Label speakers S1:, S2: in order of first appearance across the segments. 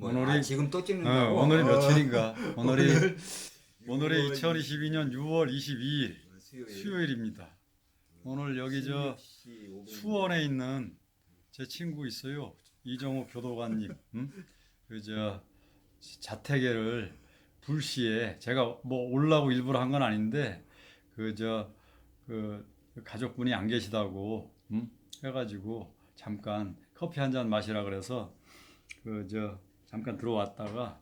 S1: 뭐,
S2: 오늘이-
S1: 아, 지금 또
S2: 어,
S1: 찍는다고.
S2: 오늘이
S1: 어,
S2: 며칠인가? 오늘이 오늘이
S1: 유월
S2: 2022년 6월 22일
S1: 수요일.
S2: 수요일입니다. 오늘 여기 저
S1: 16시 5분.
S2: 수원에 있는 제 친구 있어요. 이정호 교도관님. 음? 그저 자택에를 불시에 제가 뭐 올라고 일부러 한 건 아닌데 그저그 가족분이 안 계시다고 음? 해가지고 잠깐 커피 한 잔 마시라 그래서 그저 잠깐 들어왔다가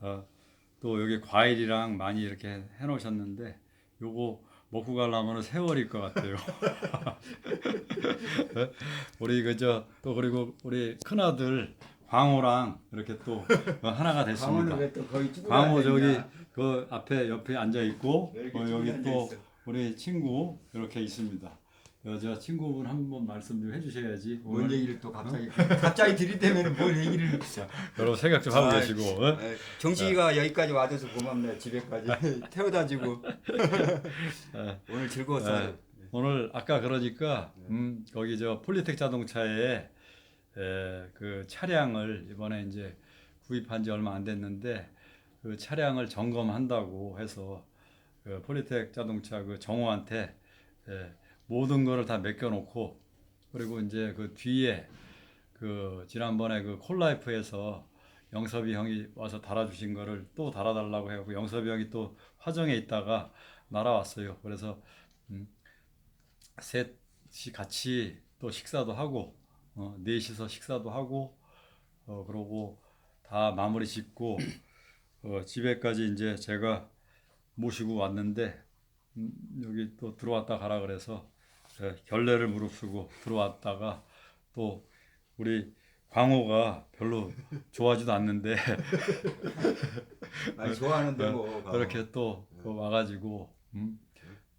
S2: 어, 또 여기 과일이랑 많이 이렇게 해놓으셨는데 요거 먹고 가려면 세월일 것 같아요. 우리 그저 또 그리고 우리 큰 아들 광호랑 이렇게 또 어, 하나가 됐습니다. 광호 저기? 그 앞에 옆에 앉아 있고 어, 여기 또? 우리 친구 이렇게 있습니다. 여자 친구분 한 번 말씀 좀 해주셔야지.
S1: 뭔
S2: 오늘
S1: 얘기를 또 갑자기 갑자기 들이대면 뭔 얘기를
S2: 여러분 생각 좀 하고
S1: 아,
S2: 계시고. 어?
S1: 에, 정식이가 여기까지 와줘서 고맙네 집에까지 태워다 주고
S2: 예.
S1: 오늘 즐거웠어요
S2: 예. 오늘 아까 그러니까 음, 거기 저 폴리텍 자동차에 에, 그 차량을 이번에 이제 구입한 지 얼마 안 됐는데 그 차량을 점검한다고 해서 그 폴리텍 자동차 그 정호한테 에, 모든 거를 다 맡겨놓고 그리고 이제 그 뒤에 그 지난번에 그 콜라이프에서 영섭이 형이 와서 달아주신 거를 또 달아달라고 해갖고 영섭이 형이 또 화정에 있다가 날아왔어요. 그래서 음, 셋이 같이 또 식사도 하고 어, 넷이서 식사도 하고 어, 그러고 다 마무리 짓고 어, 집에까지 이제 제가 모시고 왔는데 음, 여기 또 들어왔다 가라 그래서 예, 결례를 무릅쓰고 들어왔다가 또 우리 광호가 별로 좋아하지도 않는데
S1: 많이 좋아하는데 뭐
S2: 네. 그렇게 또 와가지고 음,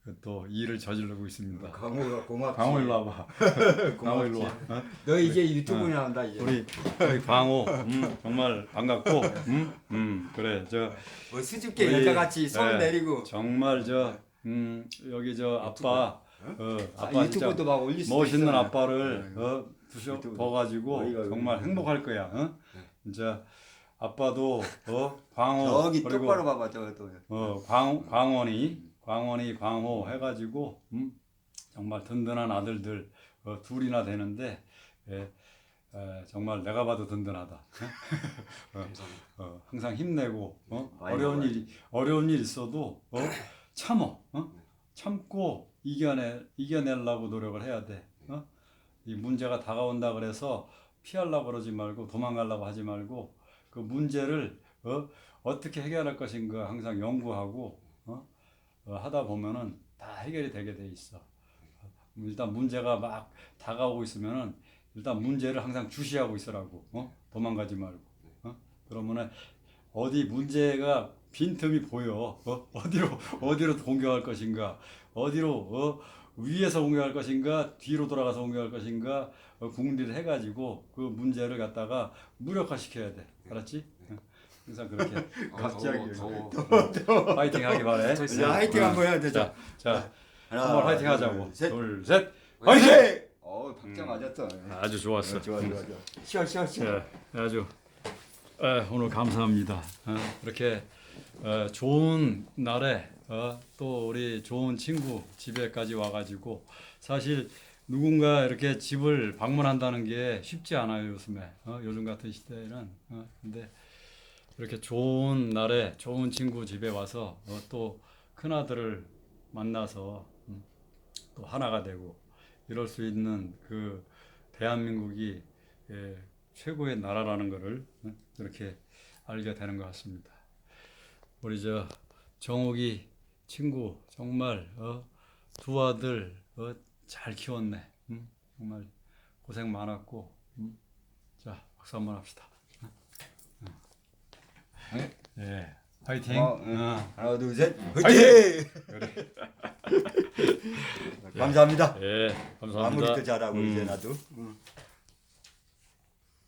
S2: 그또 일을 저지르고 있습니다.
S1: 강호가 고맙지
S2: 광호 일로 와봐. 광호
S1: 고맙지
S2: 일로 와. 어?
S1: 너 이제 유튜브 나온다 이제
S2: 우리 우리 광호 음, 정말 반갑고 음, 음, 그래
S1: 저뭐 수줍게
S2: 우리-
S1: 여자 같이 손
S2: 네.
S1: 내리고
S2: 정말 저 음, 여기 저 아빠 어,
S1: 아,
S2: 아빠 진짜
S1: 유튜브도 막 올릴 수도
S2: 멋있는
S1: 있어.
S2: 아빠를
S1: 네.
S2: 어, 두셔
S1: 유튜브.
S2: 둬가지고
S1: 어이가
S2: 정말. 행복할 거야. 어? 진짜 아빠도 어, 광호
S1: 저기
S2: 그리고
S1: 똑바로 봐봐 저거 또
S2: 어, 광, 광원이, 광원이, 광호 해가지고, 음, 정말 든든한 아들들, 어, 둘이나 되는데, 예, 에, 정말 내가 봐도 든든하다. 어, 어, 항상 힘내고, 어,
S1: 많이
S2: 어려운
S1: 먹어야지.
S2: 일이, 어려운 일 있어도, 어, 참어, 어? 참고 이겨내, 이겨내려고 노력을 해야 돼. 어? 이 문제가 다가온다 그래서 피하려고 그러지 말고 도망가려고 하지 말고 그 문제를 어, 어떻게 해결할 것인가 항상 연구하고 어? 어, 하다 보면은 다 해결이 되게 돼 있어. 일단 문제가 막 다가오고 있으면은 일단 문제를 항상 주시하고 있으라고. 어? 도망가지 말고. 어? 그러면은 어디 문제가 빈틈이 보여. 어? 어디로 어디로 공격할 것인가? 어디로 어? 위에서 공격할 것인가? 뒤로 돌아가서 공격할 것인가? 어, 궁리를 해가지고 그 문제를 갖다가 무력화시켜야 돼. 알았지? 어. 항상 그렇게 갑자기
S3: 더워.
S2: 파이팅 하기 바래.
S1: 자, 한번 해야 되죠
S2: 자, 자
S1: 하나,
S2: 한번 화이팅 하자고.
S1: 둘, 셋.
S2: 둘, 셋.
S1: 화이팅!
S2: 화이팅!
S1: 어 박자 맞았어
S2: 아주 좋았어.
S1: 좋아 좋아 좋아 쉬어 쉬어 쉬어
S2: 예, 아주 에, 오늘 감사합니다. 어, 이렇게 어, 좋은 날에 어, 또 우리 좋은 친구 집에까지 와가지고 사실 누군가 이렇게 집을 방문한다는 게 쉽지 않아요 요즘에 어, 요즘 같은 시대에는 어, 근데 이렇게 좋은 날에 좋은 친구 집에 와서 어, 또 큰 아들을 만나서 음, 또 하나가 되고 이럴 수 있는 그 대한민국이 예, 최고의 나라라는 것을 어, 이렇게 알게 되는 것 같습니다. 우리 저 정옥이 친구 정말 어, 두 아들 어, 잘 키웠네. 음, 정말 고생 많았고 음. 자 박수 한번 합시다. 어? 어. 예, 파이팅.
S1: 어, 응.
S2: 어.
S1: 하나 둘셋 화이팅! 감사합니다
S2: 예, 감사합니다.
S1: 마무리도 잘하고
S2: 음.
S1: 이제 나도